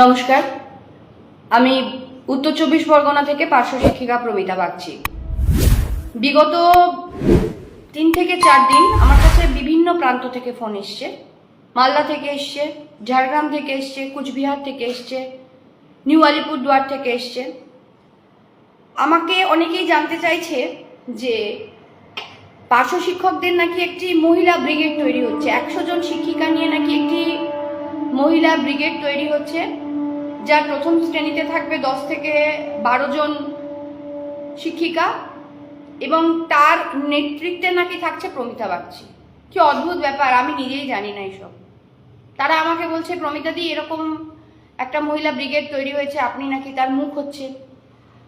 নমস্কার। আমি উত্তর চব্বিশ পরগনা থেকে পার্শ্ব শিক্ষিকা প্রমিতা বাগচি। বিগত তিন থেকে চার দিন আমার কাছে বিভিন্ন প্রান্ত থেকে ফোন এসছে। মালদা থেকে এসছে, ঝাড়গ্রাম থেকে এসছে, কুচবিহার থেকে এসছে, নিউ আলিপুরদুয়ার থেকে এসছে। আমাকে অনেকেই জানতে চাইছে যে পার্শ্ব শিক্ষকদের নাকি একটি মহিলা ব্রিগেড তৈরি হচ্ছে। একশো জন শিক্ষিকা নিয়ে নাকি একটি মহিলা ব্রিগেড তৈরি হচ্ছে। যার প্রথম শ্রেণীতে থাকবে দশ থেকে বারো জন শিক্ষিকা এবং তার নেতৃত্বে নাকি থাকছে প্রমিতা বাগচি। কি অদ্ভুত ব্যাপার, আমি নিজেই জানি না এইসব তারা আমাকে বলছে, প্রমিতা দি, এরকম একটা মহিলা ব্রিগেড তৈরি হয়েছে, আপনি নাকি তার মুখ হচ্ছে?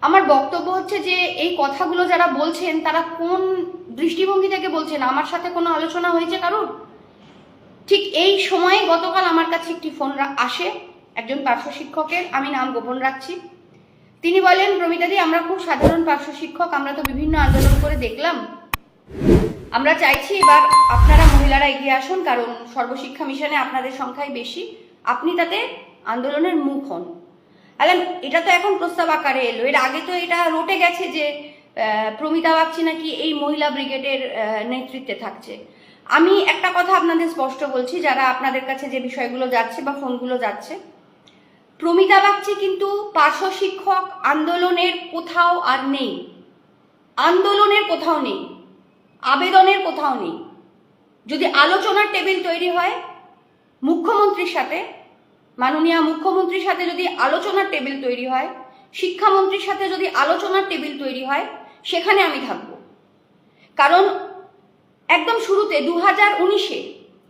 আমার বক্তব্য হচ্ছে যে, এই কথাগুলো যারা বলছেন, তারা কোন দৃষ্টিভঙ্গি থেকে বলছেন? আমার সাথে কোনো আলোচনা হয়েছে কারোর? ঠিক এই সময়ে গতকাল আমার কাছে একটি ফোন আসে। একজন পার্শ্ব শিক্ষকের, আমি নাম গোপন রাখছি। তিনি বলেন, প্রমিতাদি, আমরা খুব সাধারণ পার্শ্ব শিক্ষক, আমরা তো বিভিন্ন আন্দোলন করে দেখলাম। আমরা চাইছি এবার আপনারা মহিলারা এগিয়ে আসুন, কারণ সর্বশিক্ষা মিশনে আপনাদের সংখ্যাই বেশি। আপনি তাতে আন্দোলনের মুখ হন। আলাম এটা তো এখন প্রস্তাব আকারে এলো। এর আগে তো এটা রটে গেছে যে প্রমিতা বাগচি নাকি এই মহিলা ব্রিগেডের নেতৃত্বে থাকছে। আমি একটা কথা আপনাদের স্পষ্ট বলছি, যারা আপনাদের কাছে যে বিষয়গুলো যাচ্ছে বা ফোনগুলো যাচ্ছে প্রমিতা বাগচি কিন্তু পার্শ্ব শিক্ষক, আন্দোলনের কোথাও আর নেই। আন্দোলনের কোথাও নেই, আবেদনের কোথাও নেই। যদি আলোচনার টেবিল তৈরি হয়, মুখ্যমন্ত্রীর সাথে, মাননীয় মুখ্যমন্ত্রীর সাথে যদি আলোচনার টেবিল তৈরি হয়, শিক্ষামন্ত্রীর সাথে যদি আলোচনার টেবিল তৈরি হয়, সেখানে আমি থাকব। কারণ একদম শুরুতে দু হাজার উনিশে,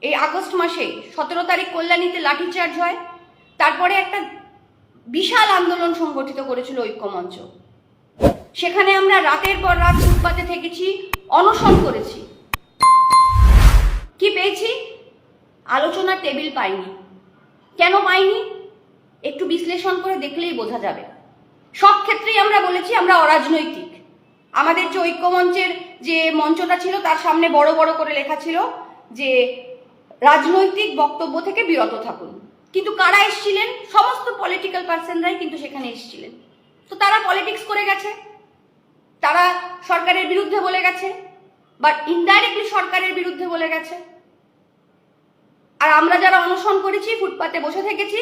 এই আগস্ট মাসে সতেরো তারিখ কল্যাণীতে লাঠিচার্জ হয় তারপরে একটা বিশাল আন্দোলন সংগঠিত করেছিল ঐক্যমঞ্চ। সেখানে আমরা রাতের পর রাত ফুটপাতে থেকেছি, অনশন করেছি। কি পেয়েছি? আলোচনার টেবিল পাইনি। কেন পাইনি? একটু বিশ্লেষণ করে দেখলেই বোঝা যাবে। সব ক্ষেত্রেই আমরা বলেছি আমরা অরাজনৈতিক। আমাদের যে ঐক্যমঞ্চের যে মঞ্চটা ছিল, তার সামনে বড় বড় করে লেখা ছিল যে, রাজনৈতিক বক্তব্য থেকে বিরত থাকুন। কিন্তু কারা এসেছিলেন? সমস্ত পলিটিক্যাল পার্সনরাই কিন্তু সেখানে এসেছিলেন। তো তারা পলিটিক্স করে গেছে। তারা সরকারের বিরুদ্ধে বলে গেছে বাট ইনডাইরেক্টলি সরকারের বিরুদ্ধে বলে গেছে। আর আমরা যারা অনশন করেছি, ফুটপাতে বসে থেকেছি,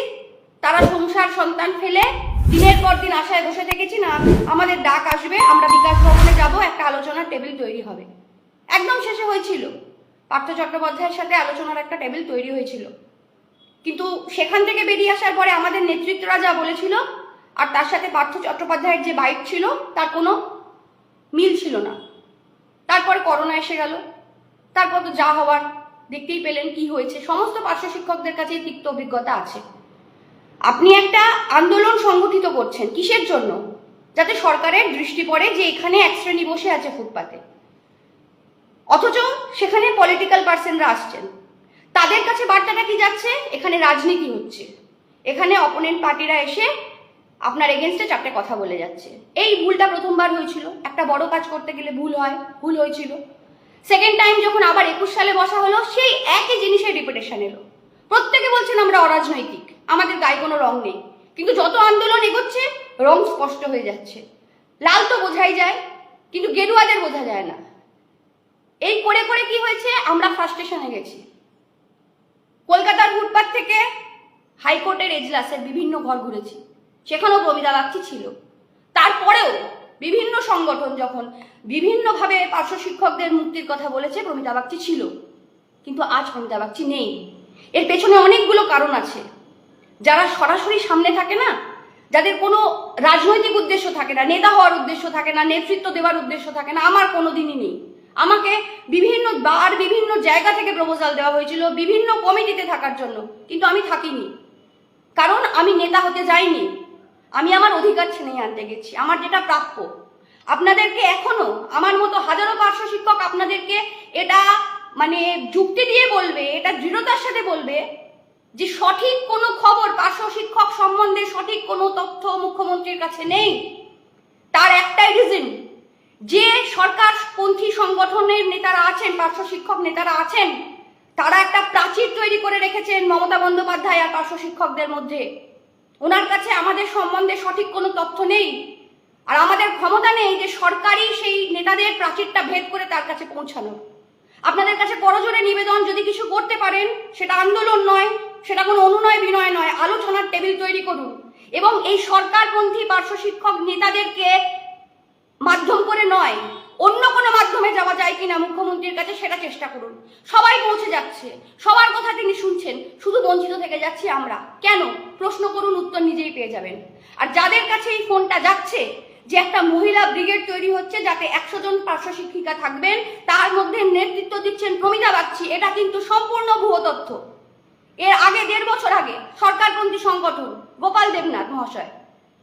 তারা সংসার, সন্তান ফেলে দিনের পর দিন আশায় বসে থেকেছি, না, আমাদের ডাক আসবে, আমরা বিকাশ ভবনে যাব, একটা আলোচনার টেবিল তৈরি হবে। একদম শেষে হয়েছিল। পার্থ চট্টোপাধ্যায়ের সাথে আলোচনার একটা টেবিল তৈরি হয়েছিল। কিন্তু সেখান থেকে বেরিয়ে আসার পরে আমাদের নেতৃত্বরা যা বলেছিল, আর তার সাথে পার্থ চট্টোপাধ্যায়ের যে বাইক ছিল, তার কোনো মিল ছিল না। তারপরে করোনা এসে গেল। তারপর তো যা হওয়ার, দেখতেই পেলেন কি হয়েছে। সমস্ত পার্শ্ব শিক্ষকদের কাছে তিক্ত অভিজ্ঞতা আছে। আপনি একটা আন্দোলন সংগঠিত করছেন কিসের জন্য? যাতে সরকারের দৃষ্টি পড়ে যে এখানে এক শ্রেণি বসে আছে ফুটপাতে। অথচ সেখানে পলিটিক্যাল পার্সনরা আসছেন। তাদের কাছে বার্তাটা কি যাচ্ছে? এখানে রাজনীতি হচ্ছে। এখানে অপোনেন্ট পার্টিরা এসে আপনার এগেনস্টে চারটে কথা বলে যাচ্ছে। এই ভুলটা প্রথমবার হয়েছিল। একটা বড় কাজ করতে গেলে ভুল হয়, ভুল হয়েছিল। সেকেন্ড টাইম যখন আবার একুশ সালে বসা হলো, সেই একই জিনিসের রিপিটেশন এলো। প্রত্যেকে বলছেন, আমরা অরাজনৈতিক। আমাদের গায়ে কোনো রং নেই। কিন্তু যত আন্দোলন এগোচ্ছে, রং স্পষ্ট হয়ে যাচ্ছে। লাল তো বোঝাই যায়, কিন্তু গেরুয়াদের বোঝা যায় না। এই করে করে কি হয়েছে? আমরা ফার্স্টেশনে গেছি। কলকাতার ফুটপাথ থেকে হাইকোর্টের এজলাসের বিভিন্ন ঘর ঘুরেছি। সেখানেও প্রমিতা বাগচি ছিল। তারপরেও বিভিন্ন সংগঠন যখন বিভিন্নভাবে পার্শ্ব শিক্ষকদের মুক্তির কথা বলেছে প্রমিতা বাগচি ছিল। কিন্তু আজ প্রমিতা বাগচি নেই। এর পেছনে অনেকগুলো কারণ আছে। যারা সরাসরি সামনে থাকে না, যাদের কোনো রাজনৈতিক উদ্দেশ্য থাকে না, নেতা হওয়ার উদ্দেশ্য থাকে না, নেতৃত্ব দেওয়ার উদ্দেশ্য থাকে না, আমার কোনো দিনই নেই। আমাকে বিভিন্ন বার বিভিন্ন জায়গা থেকে প্রপোজাল দেওয়া হয়েছিল, বিভিন্ন কমিটিতে থাকার জন্য। কিন্তু আমি থাকিনি। কারণ আমি নেতা হতে যাইনি। আমি আমার অধিকার ছিনিয়ে আনতে গেছি, আমার যেটা প্রাপ্য। আপনাদেরকে এখনও আমার মতো হাজারো পার্শ্ব শিক্ষক আপনাদেরকে এটা মানে যুক্তি দিয়ে বলবে, এটা দৃঢ়তার সাথে বলবে যে সঠিক কোনো খবর পার্শ্ব শিক্ষক সম্বন্ধে সঠিক কোনো তথ্য মুখ্যমন্ত্রীর কাছে নেই। তার একটাই রিজন সরকারপন্থী সংগঠনের নেতারা আছেন, পার্শ্ব শিক্ষক নেতারা আছেন, তারা একটা প্রাচীর তৈরি করে রেখেছেন মমতা বন্দ্যোপাধ্যায় আর পার্শ্ব শিক্ষকদের মধ্যে। ওনার কাছে আমাদের সম্বন্ধে সঠিক কোনো তথ্য নেই। আর আমাদের ক্ষমতা নেই যে সরকারি সেই নেতাদের প্রাচীরটা ভেদ করে তার কাছে পৌঁছানো। আপনাদের কাছে করজোরে নিবেদন যদি কিছু করতে পারেন, সেটা আন্দোলন নয়, সেটা কোনো অনুনয় বিনয় নয়, আলোচনার টেবিল তৈরি করুন। এবং এই সরকারপন্থী পার্শ্ব শিক্ষক নেতাদেরকে মাধ্যম করে নয় অন্য কোনো মাধ্যমে যাওয়া যায় কিনা মুখ্যমন্ত্রীর কাছে সেটা চেষ্টা করুন। সবাই পৌঁছে যাচ্ছে। সবার কথা তিনি শুনছেন। শুধু বঞ্চিত থেকে যাচ্ছি আমরা। কেন? প্রশ্ন করুন, উত্তর নিজেই পেয়ে যাবেন। আর যাদের কাছে এই ফোনটা যাচ্ছে, যে একটা মহিলা ব্রিগেড তৈরি হচ্ছে যাতে একশো জন পার্শ্ব শিক্ষিকা থাকবেন, তার মধ্যে নেতৃত্ব দিচ্ছেন প্রমিতা বাগচি, এটা কিন্তু সম্পূর্ণ ভুয়ো তথ্য। এর আগে দেড় বছর আগে সরকারপন্থী সংগঠন, গোপাল দেবনাথ মহাশয়,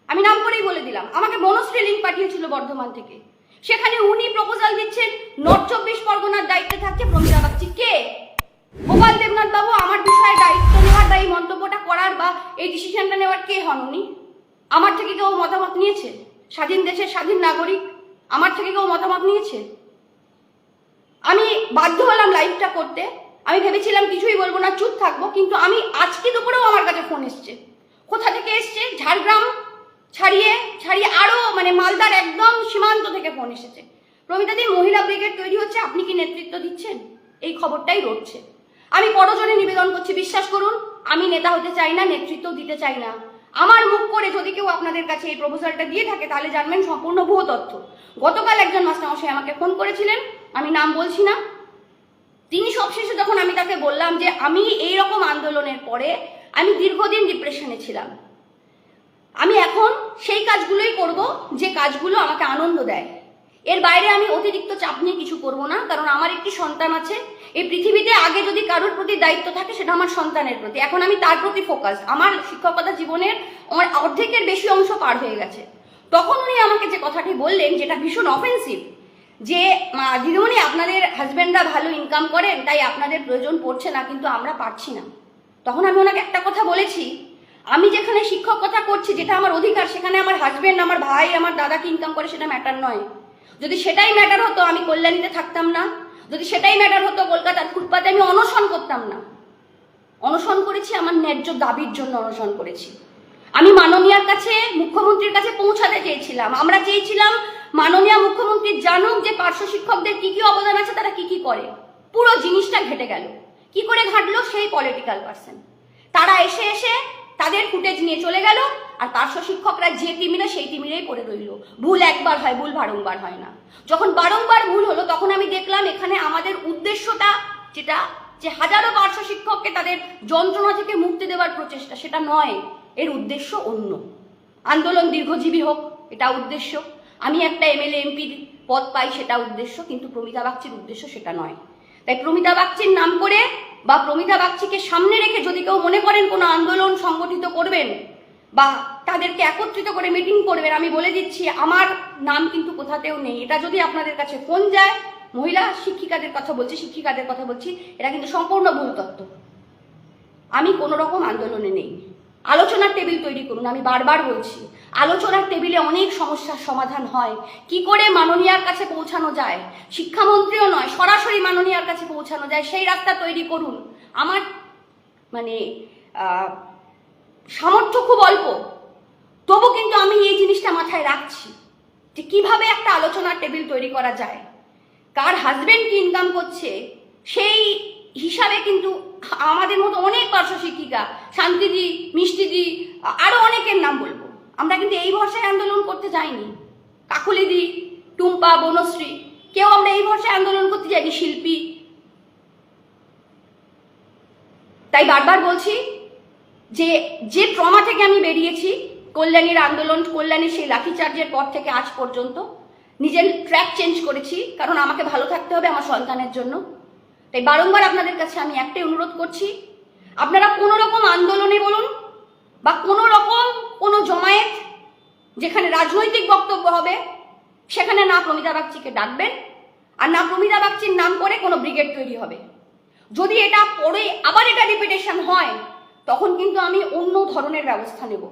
আমি নাম করেই বলে দিলাম, আমাকে বনশ্রী লিঙ্ক পাঠিয়েছিল বর্ধমান থেকে। সেখানে উনি প্রপোজাল দিচ্ছেন, নর্থ চব্বিশ পরগনার দায়িত্বে থাকছে প্রমিতা বাগচি। কে? গোপাল দেবনাথ বাবু, আমার বিষয়ে দায়িত্ব নেওয়ার বা এই মন্তব্যটা করার বা এই ডিসিশনটা নেওয়ার কে হন উনি? আমার থেকে কেউ মতামত নিয়েছে? স্বাধীন দেশের স্বাধীন নাগরিক, আমার থেকে কেউ মতামত নিয়েছে? আমি বাধ্য হলাম লাইভটা করতে। আমি ভেবেছিলাম কিছুই বলব না, চুপ থাকব, কিন্তু আমি আজকে দুপুরেও আমার কাছে ফোন এসছে। কোথা থেকে এসছে? ঝাড়গ্রাম? ছাড়িয়ে ছাড়িয়ে আরও মানে মালদার একদম সীমান্ত থেকে ফোন এসেছে। প্রমিতাদি, মহিলা ব্রিগেড তৈরি হচ্ছে, আপনি কি নেতৃত্ব দিচ্ছেন? এই খবরটাই রটছে। আমি পরজনে নিবেদন করছি, বিশ্বাস করুন, আমি নেতা হতে চাই না, নেতৃত্ব দিতে চাই না। আমার মুখ করে যদি কেউ আপনাদের কাছে এই প্রপোজালটা দিয়ে থাকে, তাহলে জানবেন সম্পূর্ণ ভুয়ো তথ্য। গতকাল একজন মাস্টারমশাই আমাকে ফোন করেছিলেন, আমি নাম বলছি না। তিনি সবশেষে যখন আমি তাকে বললাম যে আমি এই রকম আন্দোলনের পরে আমি দীর্ঘদিন ডিপ্রেশনে ছিলাম আমি এখন সেই কাজগুলোই করব যে কাজগুলো আমাকে আনন্দ দেয়। এর বাইরে আমি অতিরিক্ত চাপ নিয়ে কিছু করব না, কারণ আমার একটি সন্তান আছে। এই পৃথিবীতে আগে যদি কারোর প্রতি দায়িত্ব থাকে, সেটা আমার সন্তানের প্রতি। এখন আমি তার প্রতি ফোকাস আমার শিক্ষকতা জীবনের আমার অর্ধেকের বেশি অংশ পার হয়ে গেছে। তখন উনি আমাকে যে কথাটি বললেন, যেটা ভীষণ অফেন্সিভ যে দিদিমণি, আপনাদের হাজব্যান্ডরা ভালো ইনকাম করেন, তাই আপনাদের প্রয়োজন পড়ছে না, কিন্তু আমরা পারছি না। তখন আমি ওনাকে একটা কথা বলেছি আমি যেখানে শিক্ষকতা করছি, যেটা আমার অধিকার, সেখানে আমার হাজবেন্ড আমার ভাই, আমার দাদাকে ইনকাম করে সেটা ম্যাটার নয়। যদি সেটাই ম্যাটার হতো, আমি কল্যাণীতে থাকতাম না। যদি সেটাই ম্যাটার হতো, কলকাতার ফুটপাতে আমি অনশন করতাম না। অনশন করেছি, আমার ন্যায্য দাবির জন্য অনশন করেছি। আমি মাননীয়ার কাছে, মুখ্যমন্ত্রীর কাছে পৌঁছাতে চেয়েছিলাম। আমরা চেয়েছিলাম, মাননীয় মুখ্যমন্ত্রী জানুক যে পার্শ্ব শিক্ষকদের কি কি অবদান আছে, তারা কি কি করে। পুরো জিনিসটা ঘেটে গেল। কি করে ঘাটলো? সেই পলিটিক্যাল পার্সন তারা এসে এসে তাদের ফুটেজ নিয়ে চলে গেল, আর পার্শ্ব শিক্ষকরা যে টিমিলে সেই টিমিলেই পড়ে রইল। ভুল একবার হয়, ভুল বারংবার হয় না। যখন বারংবার ভুল হলো, তখন আমি দেখলাম এখানে আমাদের উদ্দেশ্যটা যেটা, যে হাজারো পার্শ্ব শিক্ষককে তাদের যন্ত্রণা থেকে মুক্তি দেওয়ার প্রচেষ্টা, সেটা নয়, এর উদ্দেশ্য অন্য। আন্দোলন দীর্ঘজীবী হোক, এটা উদ্দেশ্য। আমি একটা এমএলএ এমপির পদ পাই, সেটা উদ্দেশ্য, কিন্তু প্রমিতা বাগচির উদ্দেশ্য সেটা নয়। তাই প্রমিতা বাগচির নাম করে বা প্রমিতা বাগচিকে সামনে রেখে যদি কেউ মনে করেন কোনো আন্দোলন সংগঠিত করবেন বা তাদেরকে একত্রিত করে মিটিং করবেন, আমি বলে দিচ্ছি, আমার নাম কিন্তু কোথাতেও নেই। এটা যদি আপনাদের কাছে ফোন যায়, মহিলা শিক্ষিকাদের কথা বলছি, শিক্ষিকাদের কথা বলছি, এটা কিন্তু সম্পূর্ণ ভুল তত্ত্ব আমি কোনো রকম আন্দোলনে নেই। আলোচনার টেবিল তৈরি করুন, আমি বারবার বলছি। আলোচনার টেবিলে অনেক সমস্যার সমাধান হয়। কি করে মাননীয়ার কাছে পৌঁছানো যায়? শিক্ষামন্ত্রীও নয়, সরাসরি মাননীয়ার কাছে পৌঁছানো যায়। সেই রাস্তা তৈরি করুন। আমার মানে সামর্থ্য খুব অল্প। তবু কিন্তু আমি এই জিনিসটা মাথায় রাখছি যে কীভাবে একটা আলোচনার টেবিল তৈরি করা যায়। কার হাজবেন্ড কি ইনকাম করছে, সেই হিসাবে কিন্তু আমাদের মতো অনেক পার্শ্ব শিক্ষিকা, শান্তিদি, মিষ্টিদি, আরও অনেকের নাম বলব। আমরা কিন্তু এই ভরসায় আন্দোলন করতে যাইনি। কাকুলিদি, টুম্পা, বনশ্রী, কেউ আমরা এই ভরসায় আন্দোলন করতে যাইনি, শিল্পী। তাই বারবার বলছি যে যে ট্রমা থেকে আমি বেরিয়েছি, কল্যাণীর আন্দোলন কল্যাণীর সেই লাঠিচার্জের পর থেকে আজ পর্যন্ত, নিজের ট্র্যাক চেঞ্জ করেছি, কারণ আমাকে ভালো থাকতে হবে আমার সন্তানের জন্য। তাই বারংবার আপনাদের কাছে আমি একটাই অনুরোধ করছি, আপনারা কোনো রকম আন্দোলনে বলুন বা কোনো রকম কোনো জমায়েত যেখানে রাজনৈতিক বক্তব্য হবে, সেখানে না প্রমিতা বাগচিকে ডাকবেন আর না প্রমিতা বাগচির নাম করে কোনো ব্রিগেড তৈরি হবে। যদি এটা পরে আবার এটা রিপিটেশন হয়, তখন কিন্তু আমি অন্য ধরনের ব্যবস্থা নেব।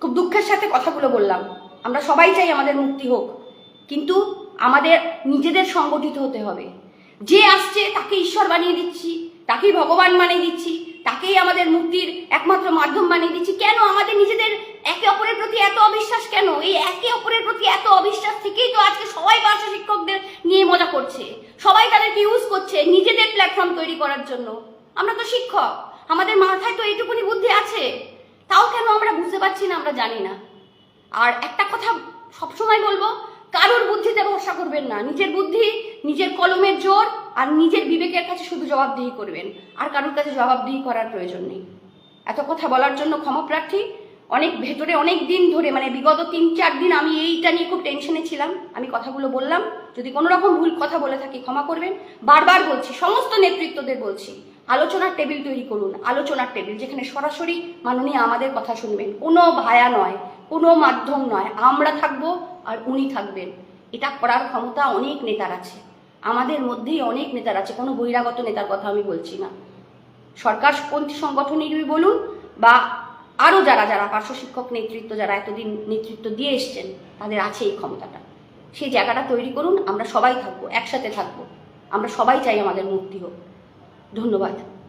খুব দুঃখের সাথে কথাগুলো বললাম। আমরা সবাই চাই আমাদের মুক্তি হোক, কিন্তু আমাদের নিজেদের সংগঠিত হতে হবে। যে আসছে তাকে ঈশ্বর বানিয়ে দিচ্ছি, তাকেই ভগবান বানিয়ে দিচ্ছি, তাকেই আমাদের মুক্তির একমাত্র মাধ্যম বানিয়ে দিচ্ছি। কেন আমাদের নিজেদের একে অপরের প্রতি এত অবিশ্বাস কেন? এই একে অপরের প্রতি এত অবিশ্বাস থেকেই তো আজকে সবাই পার্শ্ব শিক্ষকদের নিয়ে মজা করছে। সবাই তাদেরকে ইউজ করছে নিজেদের প্ল্যাটফর্ম তৈরি করার জন্য। আমরা তো শিক্ষক, আমাদের মাথায় তো এইটুকুনি বুদ্ধি আছে। তাও কেন আমরা বুঝতে পারছি না আমরা জানি না। আর একটা কথা সবসময় বলব কারোর বুদ্ধিতে ভরসা করবেন না। নিজের বুদ্ধি, নিজের কলমের জোর আর নিজের বিবেকের কাছে শুধু জবাবদিহি করবেন। আর কারোর কাছে জবাবদিহি করার প্রয়োজন নেই। এত কথা বলার জন্য ক্ষমা প্রার্থী। অনেক ভেতরে অনেক দিন ধরে মানে বিগত তিন, চার দিন আমি এইটা নিয়ে খুব টেনশনে ছিলাম। আমি কথাগুলো বললাম। যদি কোনো রকম ভুল কথা বলে থাকি ক্ষমা করবেন। বারবার বলছি, সমস্ত নেতৃত্বদের বলছি, আলোচনার টেবিল তৈরি করুন, আলোচনার টেবিল, যেখানে সরাসরি মাননীয় আমাদের কথা শুনবেন। কোনো ভায়া নয়, কোনো মাধ্যম নয়। আমরা থাকব আর উনি থাকবেন। এটা করার ক্ষমতা অনেক নেতার আছে। আমাদের মধ্যেই অনেক নেতার আছে। কোনো বহিরাগত নেতার কথা আমি বলছি না। সরকারপন্থী সংগঠনেরই বলুন বা আরও যারা যারা পার্শ্ব শিক্ষক নেতৃত্ব, যারা এতদিন নেতৃত্ব দিয়ে এসছেন, তাদের আছে এই ক্ষমতাটা। সেই জায়গাটা তৈরি করুন। আমরা সবাই থাকব, একসাথে থাকব। আমরা সবাই চাই আমাদের মুক্তি হোক। ধন্যবাদ।